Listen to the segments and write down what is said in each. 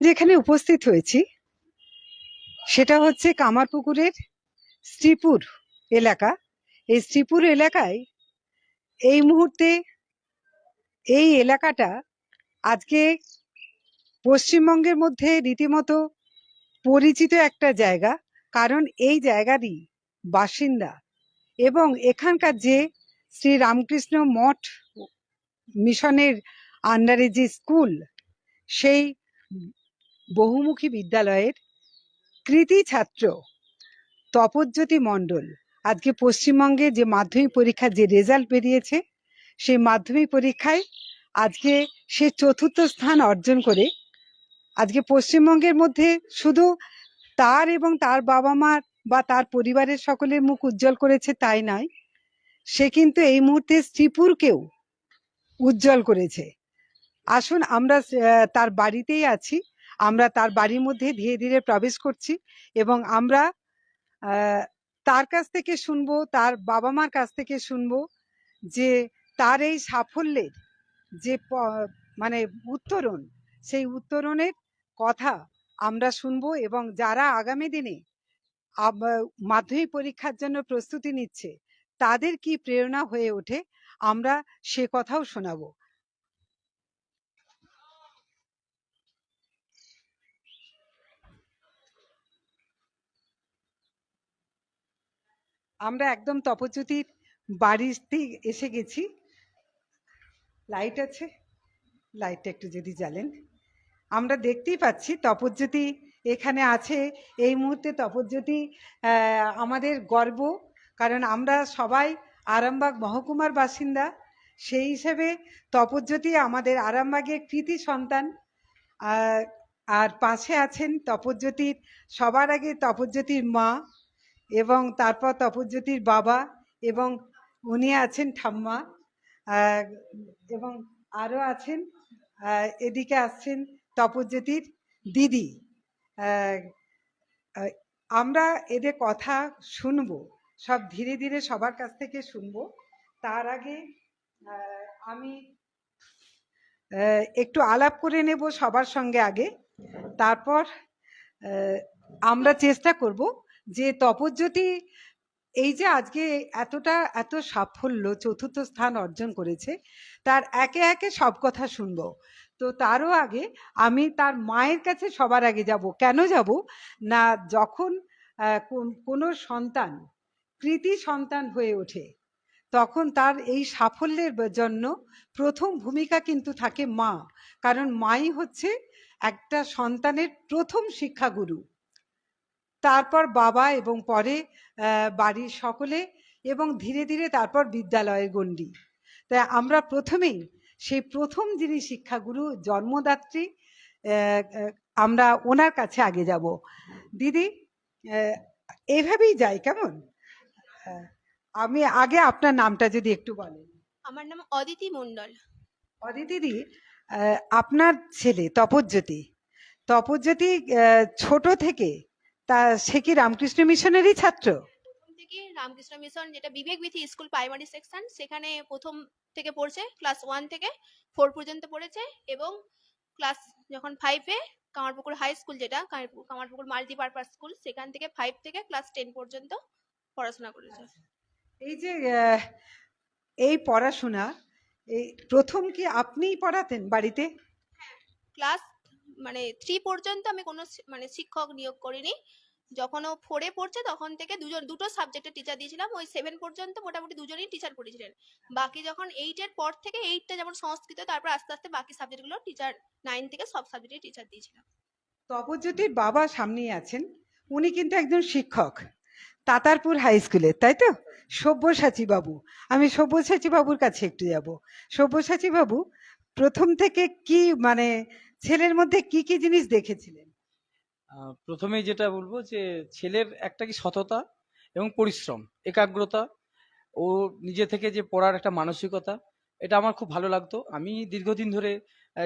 যেখানে উপস্থিত হয়েছি, সেটা হচ্ছে কামারপুকুরের শ্রীপুর এলাকা। এই শ্রীপুর এলাকায় এই মুহূর্তে এই এলাকাটা আজকে পশ্চিমবঙ্গের মধ্যে রীতিমতো পরিচিত একটা জায়গা, কারণ এই জায়গারই বাসিন্দা এবং এখানকার যে শ্রী রামকৃষ্ণ মঠ মিশনের আন্ডারে যে স্কুল, সেই বহুমুখী বিদ্যালয়ের কৃতি ছাত্র তপজ্যোতি মণ্ডল। আজকে পশ্চিমবঙ্গে যে মাধ্যমিক পরীক্ষার যে রেজাল্ট বেরিয়েছে, সেই মাধ্যমিক পরীক্ষায় আজকে সে চতুর্থ স্থান অর্জন করে আজকে পশ্চিমবঙ্গের মধ্যে শুধু তার এবং তার বাবা মার বা তার পরিবারের সকলের মুখ উজ্জ্বল করেছে তাই নয়, সে কিন্তু এই মুহূর্তে শ্রীপুরকেও উজ্জ্বল করেছে। আসুন আমরা তার বাড়িতেই আছি। আমরা তার বাড়ির মধ্যে ধীরে ধীরে প্রবেশ করছি এবং আমরা তার কাছ থেকে শুনব, তার বাবা মার কাছ থেকে শুনব যে তার এই সাফল্যের যে মানে উত্তরণ, সেই উত্তরণের কথা আমরা শুনব এবং যারা আগামী দিনে মাধ্যমিক পরীক্ষার জন্য প্রস্তুতি নিচ্ছে, তাদের কি প্রেরণা হয়ে ওঠে, আমরা সে কথাও শোনাবো। আমরা একদম তপজ্যোতির বাড়িতেই এসে গেছি। লাইট আছে। লাইটটা একটু যদি জ্বালেন। আমরা দেখতেই পাচ্ছি তপজ্যোতি এখানে আছে। এই মুহূর্তে তপজ্যোতি আমাদের গর্ব। কারণ আমরা সবাই আরামবাগ মহকুমার বাসিন্দা। সেই হিসেবে তপজ্যোতি আমাদের আরামবাগের কৃতি সন্তান। আর পাশে আছেন তপজ্যোতির, সবার আগে তপজ্যোতির মা। এবং তারপর তপজ্যোতির বাবা এবং উনি আছেন ঠাম্মা এবং আরও আছেন এদিকে আসছেন তপজ্যোতির দিদি। আমরা এদের কথা শুনব, সব ধীরে ধীরে সবার কাছ থেকে শুনব। তার আগে আমি একটু আলাপ করে নেব সবার সঙ্গে আগে। তারপর আমরা চেষ্টা করব যে তপজ্যোতি এই যে আজকে এতটা, এত সাফল্য চতুর্থ স্থান অর্জন করেছে, তার একে একে সব কথা শুনব। তো তারও আগে আমি তার মায়ের কাছে সবার আগে যাব। কেন যাব? না যখন কোন- সন্তান, কৃতি সন্তান হয়ে ওঠে, তখন তার এই সাফল্যের জন্য প্রথম ভূমিকা কিন্তু থাকে মা। কারণ মাই হচ্ছে একটা সন্তানের প্রথম শিক্ষাগুরু। তারপর বাবা এবং পরে বাড়ির সকলে এবং ধীরে ধীরে তারপর বিদ্যালয়ের গণ্ডি। তাই আমরা প্রথমেই সেই প্রথম যিনি শিক্ষাগুরু জন্মদাত্রী আমরা ওনার কাছে আগে যাব। দিদি এভাবেই যাই কেমন? আমি আগে আপনার নামটা যদি একটু বলেন। আমার নাম অদিতি মণ্ডল। অদিতিদি আপনার ছেলে তপজ্যোতি। তপজ্যোতি ছোট থেকে তা সে কি রামকৃষ্ণ মিশনেরই ছাত্র? থেকে রামকৃষ্ণ মিশন যেটা Vivek Bithi school primary section সেখানে প্রথম থেকে পড়ছে ক্লাস ওয়ান থেকে ফোর পর্যন্ত পড়েছে এবং ক্লাস যখন ফাইভে কামারপুকুর হাই স্কুল যেটা কামারপুকুর কামারপুকুর মাল্টিপারপাস স্কুল সেখান থেকে ফাইভ থেকে ক্লাস টেন পর্যন্ত পড়াশোনা করেছে। এই যে এই পড়াশোনা এই প্রথম কি আপনিই পড়াতেন বাড়িতে? ক্লাস মানে থ্রি পর্যন্ত আমি কোনো মানে শিক্ষক নিয়োগ করিনি। যখন ও ফোরে পড়ছে তখন থেকে দুজন, দুটো সাবজেক্টের টিচার দিয়েছিলাম। ওই সেভেন পর্যন্ত মোটামুটি দুজনেই টিচার করেছিলেন। বাকি যখন এইটের পর থেকে এইটটা যেমন সংস্কৃত, তারপর আস্তে আস্তে বাকি সাবজেক্টগুলো টিচার নাইন থেকে সব সাবজেক্টে টিচার দিয়েছিলাম। তপজ্যোতির বাবা সামনেই আছেন। উনি কিন্তু একজন শিক্ষক। তাতারপুর হাই স্কুলে তাই তো? সব্যসাচী বাবু। আমি সব্যসাচী বাবুর কাছে একটু যাব। সব্যসাচী বাবু, প্রথম থেকে কি মানে ছেলের মধ্যে কি কি জিনিস দেখেছিলেন? আহ, প্রথমেই যেটা বলব যে ছেলের একটা কি সততা এবং পরিশ্রম একাগ্রতা ও নিজে থেকে যে পড়ার একটা মানসিকতা এটা আমার খুব ভালো লাগতো। আমি দীর্ঘদিন ধরে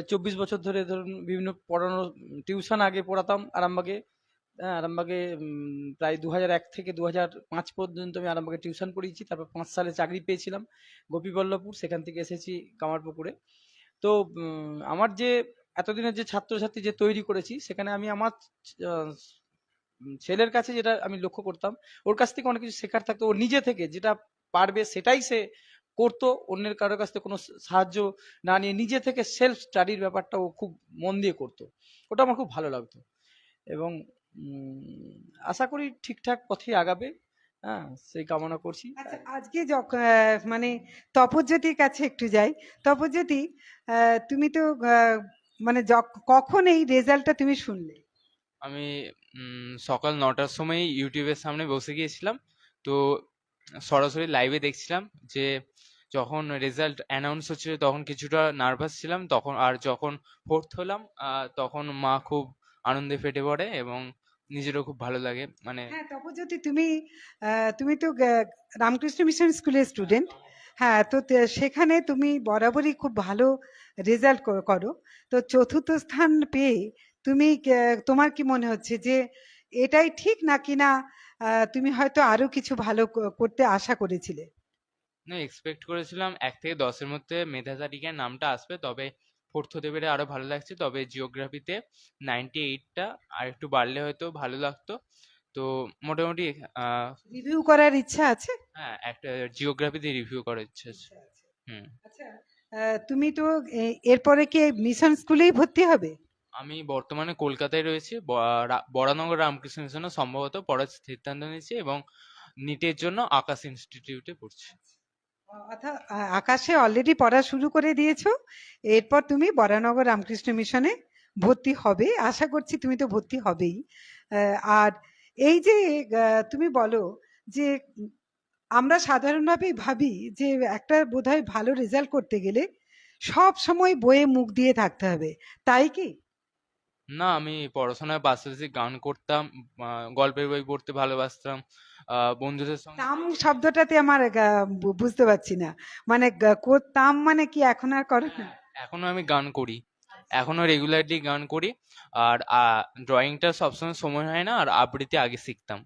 চব্বিশ বছর ধরে ধরুন বিভিন্ন পড়ানো টিউশন আগে পড়াতাম আরামবাগে আরামবাগে প্রায় দু এক থেকে দু পাঁচ পর্যন্ত আমি আরামবাগে টিউশন পড়িয়েছি। তারপর পাঁচ সালে চাকরি পেয়েছিলাম গোপীবল্লভপুর সেখান থেকে এসেছি কামারপুকুরে। তো আমার যে এতদিনের যে ছাত্রছাত্রী যে তৈরি করেছি, সেখানে আমি আমার ছেলের কাছে যেটা আমি লক্ষ্য করতাম, ওর কাছ থেকে অনেক কিছু শেখার থাকতো। ও নিজে থেকে যেটা পারবে সেটাই সে করতো। অন্যের কারোর কাছ থেকে কোনো সাহায্য না নিয়ে নিজে থেকে সেলফ স্টাডির ব্যাপারটা ও খুব মন দিয়ে করতো। ওটা আমার খুব ভালো লাগতো। এবং আশা করি ঠিকঠাক পথে আগাবে। হ্যাঁ সেই কামনা করছি। আচ্ছা আজকে মানে তপজ্যোতির কাছে একটু যাই। তপজ্যোতি তুমি তো মানে কখন এই রেজাল্টটা তুমি শুনলে? আমি সকাল নটার সময় ইউটিউবের সামনে বসে গিয়েছিলাম। তো সরাসরি লাইভে দেখছিলাম যে যখন রেজাল্ট অ্যানাউন্স হচ্ছিল তখন কিছুটা নার্ভাস ছিলাম। তখন আর যখন ফোর্থ হলাম তখন মা খুব আনন্দে ফেটে পড়ে এবং নিজেরও খুব ভালো লাগে। মানে হ্যাঁ তপজ্যোতি তুমি তুমি তো রামকৃষ্ণ মিশন স্কুলের স্টুডেন্ট হ্যাঁ তো সেখানে তুমি বরাবরই খুব ভালো রেজাল্ট করো। তো চতুর্থ স্থান পেয়ে তুমি তোমার কি মনে হচ্ছে যে এটাই ঠিক নাকি না তুমি হয়তো আরও কিছু ভালো করতে আশা করেছিলে? না এক্সপেক্ট করেছিলাম এক থেকে দশের মধ্যে মেধা তালিকায় নামটা আসবে, তবে ফোর্থ পেরে আরও ভালো লাগছে, তবে জিওগ্রাফিতে নাইনটি এইটটা আর একটু বাড়লে হয়তো ভালো লাগতো। তো মোটামুটি রিভিউ করার ইচ্ছা আছে? হ্যাঁ একটা জিওগ্রাফিতে রিভিউ করার ইচ্ছা আছে। হুম। আচ্ছা তুমি তো এরপরে কি মিশন স্কুলেই ভর্তি হবে? আমি বর্তমানে কলকাতায় রয়েছি। বরানগর রামকৃষ্ণ মিশনে সম্ভবত পড়ার সিদ্ধান্ত নিয়েছি এবং নিটের জন্য আকাশ ইনস্টিটিউটে পড়ছি। অর্থাৎ আকাশে অলরেডি পড়া শুরু করে দিয়েছ। এরপর তুমি বরানগর রামকৃষ্ণ মিশনে ভর্তি হবে। আশা করছি তুমি তো ভর্তি হবেই। আর এই যে তুমি বলো যে আমরা সাধারণভাবেই ভাবি যে একটা বোধহয় ভালো রেজাল্ট করতে গেলে সব সময় বইয়ে মুখ দিয়ে থাকতে হবে তাই কি? না আমি পড়াশোনার পাশাপাশি গান করতাম গল্পের বই পড়তে ভালোবাসতাম বন্ধুদের সঙ্গে তাম শব্দটাতে আমার বুঝতে পারছি না। মানে করতাম মানে কি এখন আর করো না এখনও আমি গান করি। এখনও রেগুলারলি গান করি। আর ড্রয়িংটা সবসময় সময় হয় না আর আবৃত্তি আগে শিখতাম।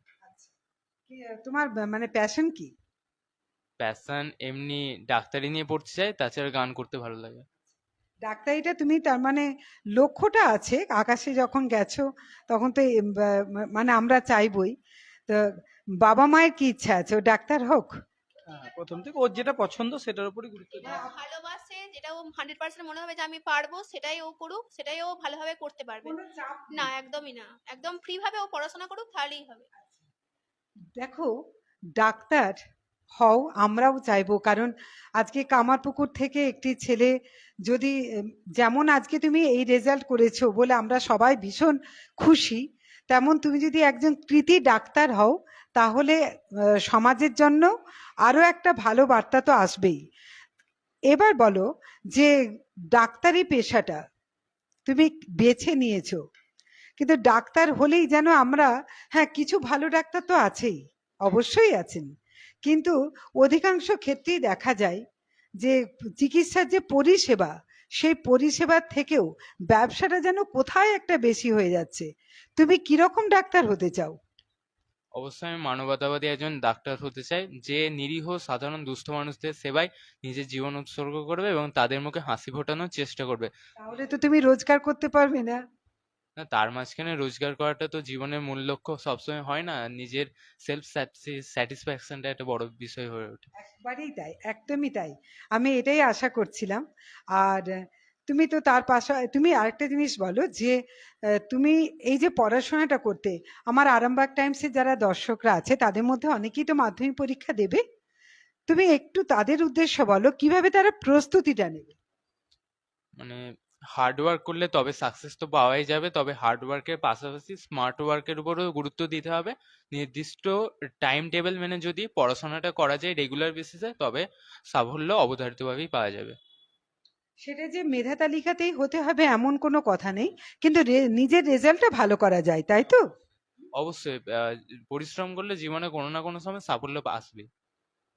কি, তোমার মানে প্যাশন কি? প্যাশন এমনি ডাক্তারি নিয়ে পড়তে চাই তাছাড়া গান করতে ভালো লাগে। ডাক্তারিটা তুমি তার মানে লক্ষ্যটা আছে আকাশে যখন গেছো তখন তো মানে আমরা চাইবই। তো বাবা মায়ের কি ইচ্ছা আছে? ও ডাক্তার হোক? হ্যাঁ, প্রথম থেকে ওর যেটা পছন্দ সেটার উপরে গুরুত্ব দেওয়া। ও ভালোবাসে যেটা ও হান্ড্রেড পার্সেন্ট মনে হবে যে আমি পারব সেটাই ও করুক সেটাই ও ভালোভাবে করতে পারবে। না একদমই না। একদম ফ্রি ভাবে ও পড়াশোনা করুক তাহলেই হবে। দেখো ডাক্তার হও আমরাও চাইব কারণ আজকে কামারপুকুর থেকে একটি ছেলে যদি যেমন আজকে তুমি এই রেজাল্ট করেছ বলে আমরা সবাই ভীষণ খুশি তেমন তুমি যদি একজন কৃতি ডাক্তার হও তাহলে সমাজের জন্য আরও একটা ভালো বার্তা তো আসবেই। এবার বলো যে ডাক্তারি পেশাটা তুমি বেছে নিয়েছো। কিন্তু ডাক্তার হলেই যেন আমরা হ্যাঁ কিছু ভালো ডাক্তার তো আছেই, অবশ্যই আছেন। কিন্তু অধিকাংশ ক্ষেত্রেই দেখা যায় যে চিকিৎসার যে পরিষেবা, সেই পরিষেবার থেকেও ব্যবসাটা যেন কোথায় একটা বেশি হয়ে যাচ্ছে। তুমি কীরকম ডাক্তার হতে চাও? অবশ্যই আমি মানবতাবাদী একজন ডাক্তার হতে চাই যে নিরীহ সাধারণ দুস্থ মানুষদের সেবায় নিজের জীবন উৎসর্গ করবে এবং তাদের মুখে হাসি ফোটানোর চেষ্টা করবে। তাহলে তো তুমি রোজগার করতে পারবে না। না তার মাঝখানে রোজগার করাটা তো জীবনের মূল লক্ষ্য সবসময় হয় না নিজের সেলফ স্যাটিসফ্যাকশনটা একটা বড় বিষয় হয়ে ওঠে। একবারেই তাই একদমই তাই। আমি এটাই আশা করছিলাম। আর তুমি তো তার পাশা, তুমি আরেকটা জিনিস বলো যে তুমি এই যে পড়াশোনাটা করতে, আমার আরামবাগ টাইমসের যারা দর্শকরা আছে, তাদের মধ্যে অনেকেই তো মাধ্যমিক পরীক্ষা দেবে। তুমি একটু তাদের উদ্দেশ্য বলো, কীভাবে তারা প্রস্তুতিটা নেবে? মানে হার্ড ওয়ার্ক করলে তবে সাকসেস তো পাওয়াই যাবে, তবে হার্ড ওয়ার্কের পাশাপাশি স্মার্ট ওয়ার্কের উপরও গুরুত্ব দিতে হবে। নির্দিষ্ট টাইম টেবিল মেনে যদি পড়াশোনাটা করা যায় রেগুলার বেসিসে তবে সাফল্য অবধারিতভাবেই পাওয়া যাবে। সেটা যে মেধা তালিকাতেই হতে হবে এমন কোনো কথা নেই। কিন্তু রে- নিজের রেজাল্টটা ভালো করা যায় তাই তো? অবশ্যই আহ, পরিশ্রম করলে জীবনে কোনো না কোনো সময় সাফল্য আসবে।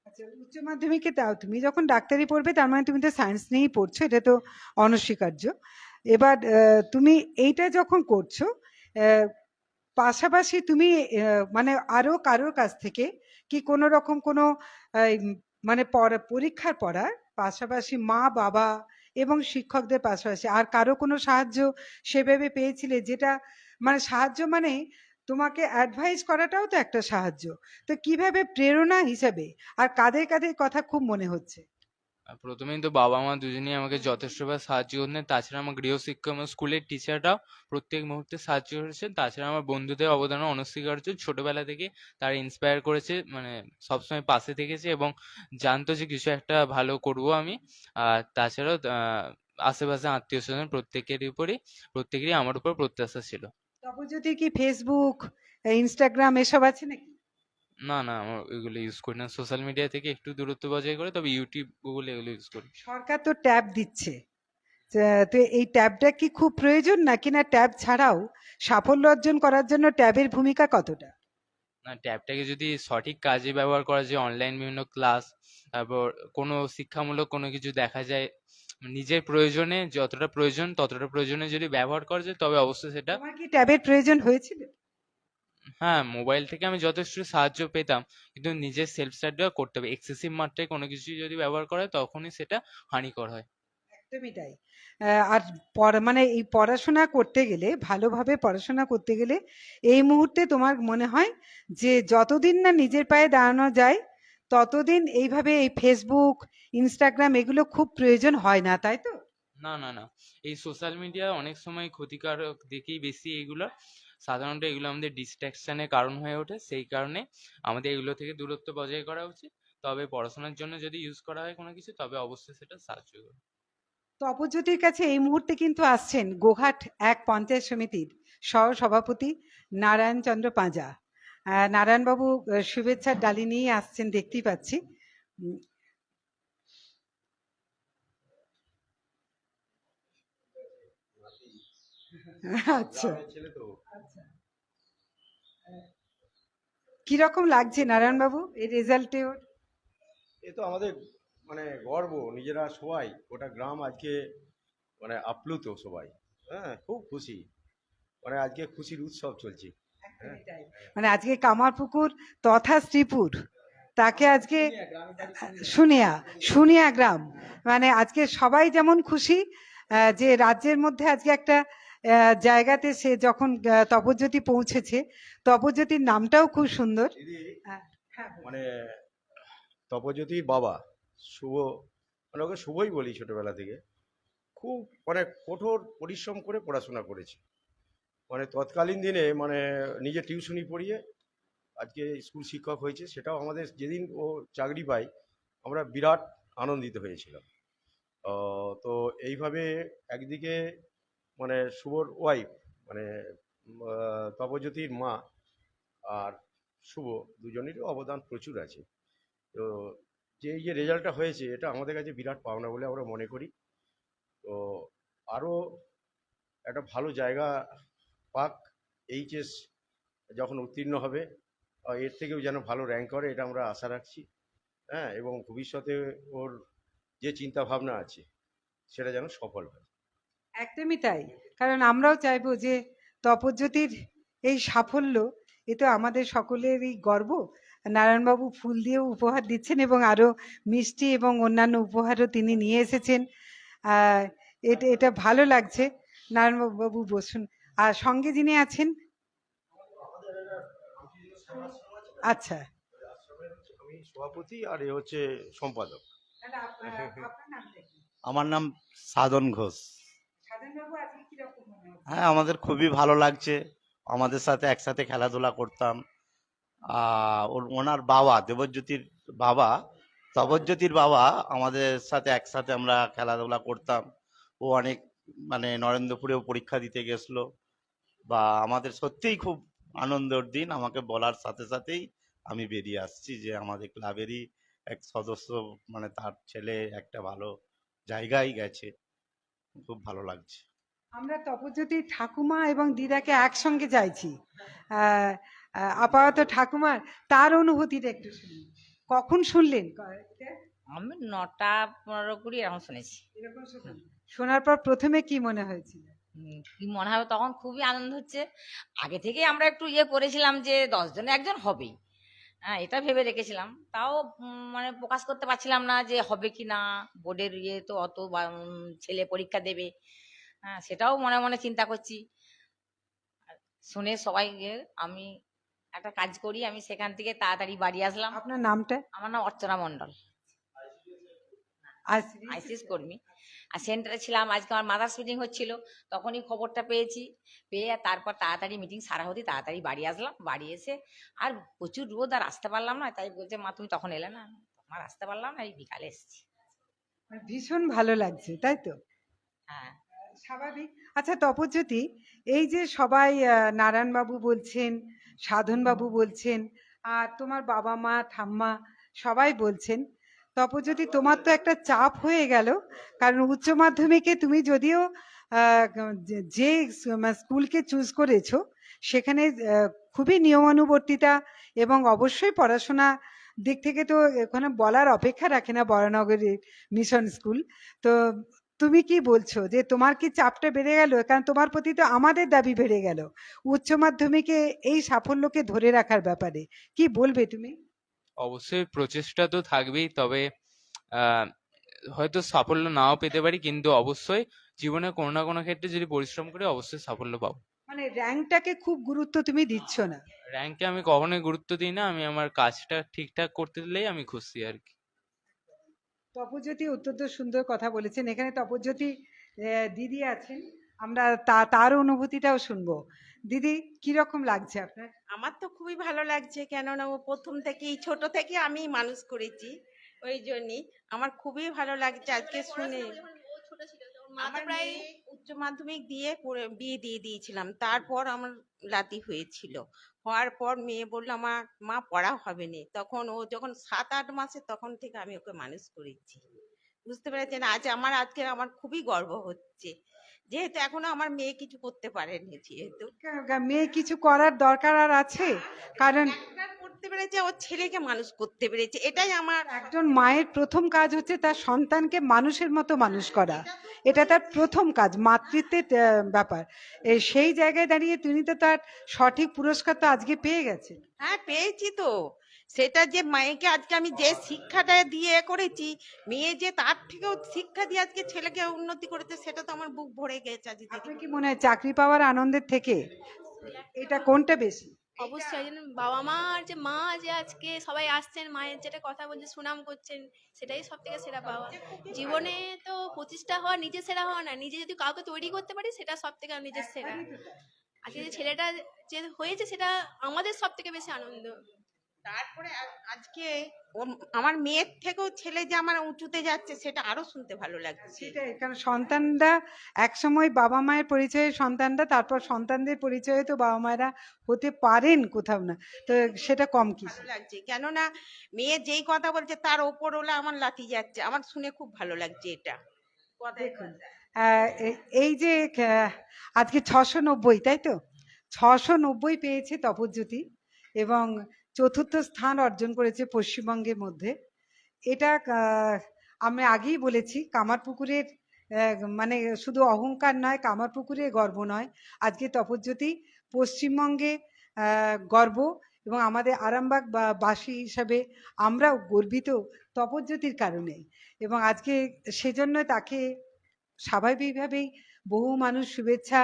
আচ্ছা উচ্চ মাধ্যমিকে তাও তুমি যখন ডাক্তারি পড়বে তার মানে তুমি তো সায়েন্স নিয়েই পড়ছো এটা তো অনস্বীকার্য। এবার আহ, তুমি এইটা যখন করছ আহ, পাশাপাশি তুমি আহ, মানে আরও কারোর কাছ থেকে কি কোনো রকম কোনো আহ, উম, মানে পড়া- পরীক্ষার পড়ার পাশাপাশি মা বাবা এবং শিক্ষকদের পাশাপাশি। আর কারও কোনো সাহায্য সেভাবে পেয়েছিলে? যেটা মানে সাহায্য মানে তোমাকে অ্যাডভাইস করাটাও তো একটা সাহায্য। তো কীভাবে প্রেরণা হিসাবে? আর কাদের কাদের কথা খুব মনে হচ্ছে। প্রথমেই তো বাবা মা দুজনেই আমাকে যথেষ্টভাবে সাহায্য করতেন। তাছাড়া আমার গৃহশিক্ষক এবং স্কুলের টিচাররাও প্রত্যেক মুহূর্তে সাহায্য করেছেন। তাছাড়া আমার বন্ধুদের অবদানও অনস্বীকার্য। ছোটবেলা থেকে তারা ইন্সপায়ার করেছে মানে সবসময় পাশে থেকেছে এবং জানতো যে কিছু একটা ভালো করব আমি। আর তাছাড়াও আশেপাশে আত্মীয় স্বজন প্রত্যেকের উপরই, প্রত্যেকেরই আমার উপর প্রত্যাশা ছিল। তপজ্যোতির কি ফেসবুক ইনস্টাগ্রাম এসব আছে নাকি? না না আমার ওইগুলো ইউজ করি না। সোশ্যাল মিডিয়া থেকে একটু দূরত্ব বজায় করে তবে ইউটিউব গুগল এগুলো ইউজ করি। সরকার তো ট্যাব দিচ্ছে। তা- তো এই ট্যাবটা কি খুব প্রয়োজন নাকি না ট্যাব ছাড়াও সাফল্য অর্জন করার জন্য ট্যাবের ভূমিকা কতটা? না ট্যাবটাকে যদি সঠিক কাজে ব্যবহার করা যায় অনলাইন বিভিন্ন ক্লাস তারপর কোনো শিক্ষামূলক কোনো কিছু দেখা যায় নিজের প্রয়োজনে যতটা প্রয়োজন ততটা প্রয়োজনে যদি ব্যবহার করা যায় তবে অবশ্যই সেটা তোমার কি ট্যাবের প্রয়োজন হয়েছিল? হ্যাঁ মোবাইল থেকে আমি যথেষ্ট সাহায্য পেতাম। কিন্তু নিজের সেলফ স্টাডিও করতে হবে। এক্সেসিভ মাত্রায় কোনো কিছু যদি ব্যবহার করা হয় তখনই সেটা হানিকর হয়। একদমই তাই। আর মানে এই পড়াশোনা করতে গেলে ভালোভাবে পড়াশোনা করতে গেলে এই মুহূর্তে তোমার মনে হয় যে যতদিন না নিজের পায়ে দাঁড়ানো যায় ততদিন এইভাবে এই ফেসবুক ইনস্টাগ্রাম এগুলো খুব প্রয়োজন হয় না তাই তো? না না না। এই সোশ্যাল মিডিয়া অনেক সময় ক্ষতিকারক দেখেই বেশি এগুলো। সাধারণত এগুলো আমাদের ডিস্ট্রাকশনের কারণ হয়ে ওঠে, সেই কারণে আমাদের এগুলো থেকে দূরত্ব বজায় করা উচিত। তবে পড়াশোনার জন্য যদি ইউজ করা হয় কোনো কিছু, তবে অবশ্যই সেটা সাহায্য করবে। তপজ্যোতির কাছে এই মুহূর্তে কিন্তু আসছেন গোঘাট এক পঞ্চায়েত সমিতির সহ সভাপতি নারায়ণ চন্দ্র পাঁজা। নারায়ণবাবু শুভেচ্ছার ডালি নিয়ে আসছেন, দেখতেই পাচ্ছি। আচ্ছা। আচ্ছা। কীরকম লাগছে নারায়ণবাবু? এই রেজাল্টে ওর? এ তো আমাদের মানে গর্ব নিজেরা সবাই গোটা গ্রাম আজকে মানে আপ্লুত সবাই। হ্যাঁ খুব খুশি। মানে আজকে খুশির উৎসব চলছে। একদমই মানে আজকে কামারপুকুর তথা শ্রীপুর। তাকে আজকে শুনিয়া শুনিয়া। গ্রাম। মানে আজকে সবাই যেমন খুশি যে রাজ্যের মধ্যে আজকে একটা জায়গাতে সে যখন তপজ্যোতি পৌঁছেছে তপজ্যোতির নামটাও খুব সুন্দর। হ্যাঁ, হ্যাঁ, মানে তপজ্যোতির বাবা শুভ মানে ওকে শুভই বলি ছোটবেলা থেকে খুব মানে কঠোর পরিশ্রম করে পড়াশোনা করেছে। মানে তৎকালীন দিনে মানে নিজে টিউশনি পড়িয়ে আজকে স্কুল শিক্ষক হয়েছে সেটাও আমাদের যেদিন ও চাকরি পায় আমরা বিরাট আনন্দিত হয়েছিলাম। তো এইভাবে একদিকে মানে শুভর ওয়াইফ মানে তপজ্যোতির মা আর শুভ দুজনেরই অবদান প্রচুর আছে। তো যে এই যে রেজাল্টটা হয়েছে, এটা আমাদের কাছে বিরাট পাওনা বলে আমরা মনে করি। তো আরও একটা ভালো জায়গা পাক এইচএস যখন উত্তীর্ণ হবে এর থেকেও যেন ভালো র্যাঙ্ক করে, এটা আমরা আশা রাখছি। হ্যাঁ এবং ভবিষ্যতে ওর যে চিন্তা ভাবনা আছে, সেটা যেন সফল হয়। একদমই তাই। কারণ আমরাও চাইব যে তপজ্যোতির এই সাফল্য এ তো আমাদের সকলেরই গর্ব। নারায়ণবাবু ফুল দিয়েও উপহার দিচ্ছেন এবং আরও মিষ্টি এবং অন্যান্য উপহারও তিনি নিয়ে এসেছেন। এটা এটা ভালো লাগছে। নারায়ণবাবু বসুন। আর সঙ্গে যিনি আছেন আচ্ছা। আমি সভাপতি আর এ হচ্ছে সম্পাদক। আমার নাম সাধন ঘোষ। হ্যাঁ আমাদের খুবই ভালো লাগছে। আমাদের সাথে একসাথে খেলাধুলা করতাম। ওনার বাবা, দেবজ্যোতির বাবা তবজ্যোতির বাবা আমাদের সাথে একসাথে আমরা খেলাধুলা করতাম। ও অনেক মানে নরেন্দ্রপুরেও পরীক্ষা দিতে গেছিল। বা আমাদের সত্যিই খুব আনন্দের দিন। আমাকে বলার সাথে সাথেই আমি বেরিয়ে আসছি যে আমাদের ক্লাবেরই এক সদস্য মানে তার ছেলে একটা ভালো জায়গায় গেছে। খুব ভালো লাগছে। আমরা তপজ্যোতি ঠাকুমা এবং দিদাকে একসঙ্গে আহ, আপাতত ঠাকুমার তার অনুভূতিটা একটু শুনি। কখন শুনলেন? আমি নটা পনেরো কুড়ি এরকম শুনেছি। শোনার পর প্রথমে কি মনে হয়েছিল? কি মনে হবে তখন খুবই আনন্দ হচ্ছে। আগে থেকে আমরা একটু ইয়ে করেছিলাম যে দশ জনে একজন হবেই। হ্যাঁ এটা ভেবে রেখেছিলাম। তাও মানে প্রকাশ করতে পারছিলাম না যে হবে কি না বোর্ডের ইয়ে তো অত ছেলে পরীক্ষা দেবে। হ্যাঁ সেটাও মনে মনে চিন্তা করছি। শুনে সবাইকে আমি একটা কাজ করি আমি সেখান থেকে তাড়াতাড়ি বাড়ি আসলাম। আপনার নামটা? আমার নাম অর্চনা মণ্ডল। আইসিএস কর্মী। আর সেন্টারে ছিলাম আজকে আমার মাদার্স মিটিং হচ্ছিল তখনই খবরটা পেয়েছি। পেয়ে আর তারপর তাড়াতাড়ি মিটিং সারা হতে তাড়াতাড়ি বাড়ি আসলাম বাড়ি এসে আর প্রচুর রোদ আর আসতে পারলাম না তাই বলছে মা তুমি তখন এলে না? আর আসতে পারলাম না এই বিকালে এসেছি। ভীষণ ভালো লাগছে তাই তো? হ্যাঁ। স্বাভাবিক। আচ্ছা তপজ্যোতি এই যে সবাই নারায়ণবাবু বলছেন সাধনবাবু বলছেন আর তোমার বাবা মা ঠাম্মা সবাই বলছেন তপজ্যোতি তোমার তো একটা চাপ হয়ে গেল, কারণ উচ্চ মাধ্যমিকে তুমি যদিও যে- যে স্কুলকে চুজ করেছ, সেখানে খুবই নিয়মানুবর্তিতা এবং অবশ্যই পড়াশোনা দিক থেকে তো ওখানে বলার অপেক্ষা রাখে না বরানগরের মিশন স্কুল। তো তুমি কি বলছো যে তোমার কি চাপটা বেড়ে গেল? কারণ তোমার প্রতি তো আমাদের দাবি বেড়ে গেল। উচ্চ মাধ্যমিকে এই সাফল্যকে ধরে রাখার ব্যাপারে। কি বলবে তুমি? অবশ্যই প্রচেষ্টা তো থাকবেই তবে হয়তো সাফল্য নাও পেতে পারি কিন্তু অবশ্যই জীবনে কোনো না কোনো ক্ষেত্রে যদি পরিশ্রম করি অবশ্যই সাফল্য পাবো। মানে র্যাঙ্কটাকে খুব গুরুত্ব তুমি দিচ্ছ না। র্যাঙ্কে আমি কখনোই গুরুত্ব দিই না আমি আমার কাজটা ঠিকঠাক করতে দিলেই আমি খুশি আর কি। তপজ্যোতি অত্যন্ত সুন্দর কথা বলেছেন। এখানে তপজ্যোতি দিদি আছেন। আমরা তা, তার অনুভূতিটাও শুনব। দিদি, কি রকম লাগছে আপনার? আমার তো খুবই ভালো লাগছে, কেননা ও প্রথম থেকেই, ছোট থেকে আমি মানুষ করেছি, ওই জন্যই। আমার খুবই ভালো লাগছে আজকে শুনে। আমার প্রায় উচ্চ মাধ্যমিক দিয়ে বিয়ে দিয়ে দিয়েছিলাম। তারপর আমার লাতি হয়েছিল। হওয়ার পর মেয়ে বলল আমার মা, পড়া হবে না। তখন ও যখন সাত, আট মাসে, তখন থেকে আমি ওকে মানুষ করেছি। বুঝতে পেরেছেন? আজ আমার আজকে আমার খুবই গর্ব হচ্ছে। যেহেতু এখনও আমার মেয়ে কিছু করতে পারেনি যেহেতু। মেয়ে কিছু করার দরকার আর আছে? কারণ করতে পেরেছে ওর ছেলেকে মানুষ করতে পেরেছে এটাই আমার একজন মায়ের প্রথম কাজ হচ্ছে তার সন্তানকে মানুষের মতো মানুষ করা। এটা তার প্রথম কাজ মাতৃত্বের ব্যাপার। সেই জায়গায় দাঁড়িয়ে তিনি তো তার সঠিক পুরস্কার তো আজকে পেয়ে গেছেন। হ্যাঁ পেয়েছি তো। সেটা যে মায়েকে আজকে আমি যে শিক্ষাটা দিয়ে এ করেছি মেয়ে যে তার থেকেও শিক্ষা দিয়ে আজকে ছেলেকে উন্নতি করেছে সেটা তো আমার বুক ভরে গেছে আজ দিদি। আপনার কি মনে হয় চাকরি পাওয়ার আনন্দের থেকে এটা কোনটা বেশি? অবশ্যই বাবা মা আর যে মা যে আজকে সবাই আসছেন মায়ের যেটা কথা বলছে সুনাম করছেন সেটাই সব থেকে সেরা পাওয়া। জীবনে তো প্রতিষ্ঠা হওয়া নিজে সেরা হওয়া না নিজে যদি কাউকে তৈরি করতে পারি সেটা সব থেকে নিজের সেরা। আজকে যে ছেলেটা যে হয়েছে সেটা আমাদের সব থেকে বেশি আনন্দ। তারপরে আজকে ওর- আমার মেয়ের থেকেও ছেলে যে আমার উঁচুতে যাচ্ছে সেটা আরও শুনতে ভালো লাগছে। সেটাই কারণ সন্তানরা একসময় বাবা মায়ের পরিচয়ে সন্তানরা তারপর সন্তানদের পরিচয়ে তো বাবা মায়েরা হতে পারেন কোথাও না। তো সেটা কম কি ভালো লাগছে কেননা মেয়ে যেই কথা বলছে তার ওপর ওলা আমার লাথি যাচ্ছে। আমার শুনে খুব ভালো লাগছে এটা। দেখুন এই যে আজকে ছশো নব্বই তাই তো? ছশো নব্বই পেয়েছে তপজ্যোতি এবং চতুর্থ স্থান অর্জন করেছে পশ্চিমবঙ্গের মধ্যে। এটা আমি আগেই বলেছি, কামারপুকুরের মানে শুধু অহংকার নয় কামারপুকুরের গর্ব নয়। আজকে তপজ্যোতি পশ্চিমবঙ্গে গর্ব এবং আমাদের আরামবাগ বাসী হিসাবে আমরাও গর্বিত তপজ্যোতির কারণে। এবং আজকে সেজন্য তাকে স্বাভাবিকভাবেই বহু মানুষ শুভেচ্ছা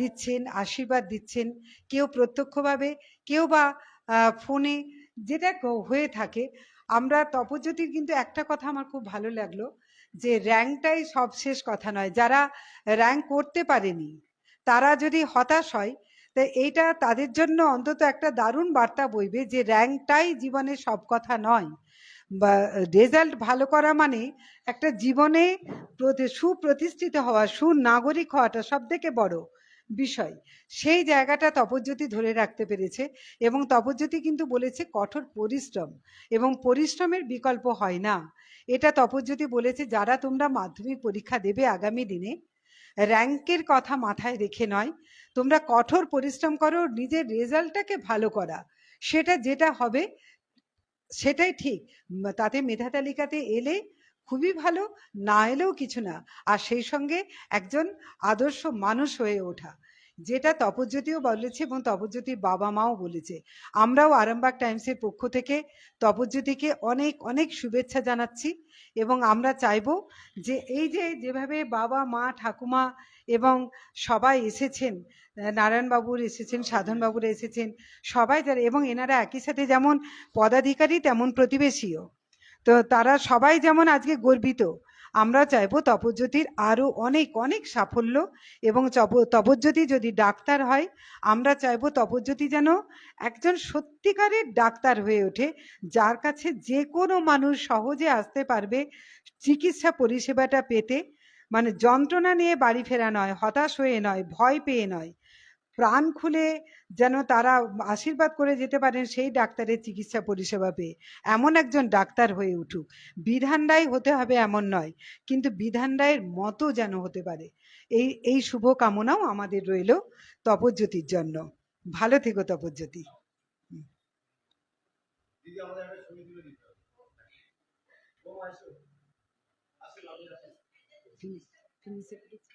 দিচ্ছেন, আশীর্বাদ দিচ্ছেন। কেউ প্রত্যক্ষভাবে, কেউ বা ফোনে যেটা হয়ে থাকে। আমরা তপজ্যোতির কিন্তু একটা কথা আমার খুব ভালো লাগল যে র্যাঙ্কটাই সব শেষ কথা নয়। যারা র্যাঙ্ক করতে পারেনি, তারা যদি হতাশ হয়, তা এইটা তাদের জন্য অন্তত একটা দারুণ বার্তা বইবে যে র্যাঙ্কটাই জীবনের সব কথা নয়। রেজাল্ট ভালো করা মানে একটা জীবনে প্রতি- সুপ্রতিষ্ঠিত হওয়া, সুনাগরিক হওয়াটা সব থেকে বড়। বিষয়। সেই জায়গাটা তপজ্যোতি ধরে রাখতে পেরেছে এবং তপজ্যোতি কিন্তু বলেছে কঠোর পরিশ্রম এবং পরিশ্রমের বিকল্প হয় না। এটা তপজ্যোতি বলেছে, যারা তোমরা মাধ্যমিক পরীক্ষা দেবে আগামী দিনে, র্যাঙ্কের কথা মাথায় রেখে নয়। তোমরা কঠোর পরিশ্রম করো, নিজের রেজাল্টটাকে ভালো করা। সেটা যেটা হবে, সেটাই ঠিক। তাতে মেধা তালিকাতে এলে খুবই ভালো, না এলেও কিছু না। আর সেই সঙ্গে একজন আদর্শ মানুষ হয়ে ওঠা। যেটা তপজ্যোতিও বলেছে এবং তপজ্যোতির বাবা মাও বলেছে। আমরাও আরামবাগ টাইমসের পক্ষ থেকে তপজ্যোতিকে অনেক অনেক শুভেচ্ছা জানাচ্ছি এবং আমরা চাইব যে এই যে যেভাবে বাবা, মা, ঠাকুমা এবং সবাই এসেছেন, নারায়ণবাবুর এসেছেন, সাধনবাবুরা এসেছেন, সবাই যারা এবং এনারা একই সাথে যেমন পদাধিকারী তেমন প্রতিবেশীও। তো তারা সবাই যেমন আজকে গর্বিত, আমরা চাইব তপজ্যোতির আরও অনেক অনেক সাফল্য এবং তপ- তপজ্যোতি যদি ডাক্তার হয়, আমরা চাইব তপজ্যোতি যেন একজন সত্যিকারের ডাক্তার হয়ে ওঠে, যার কাছে যে কোনো মানুষ সহজে আসতে পারবে চিকিৎসা পরিষেবাটা পেতে। মানে যন্ত্রণা নিয়ে বাড়ি ফেরা নয়, হতাশ হয়ে নয়, ভয় পেয়ে নয়। প্রাণ খুলে যেন তারা আশীর্বাদ করে যেতে পারেন সেই ডাক্তারের চিকিৎসা পরিষেবা পেয়ে। এমন একজন ডাক্তার হয়ে উঠুক। বিধান রায় হতে হবে এমন নয় কিন্তু বিধান রায়ের মতো যেন হতে পারে। এই এই শুভ কামনাও আমাদের রইল তপজ্যোতির জন্য। ভালো থেকো তপজ্যোতি। ফিনিশ-।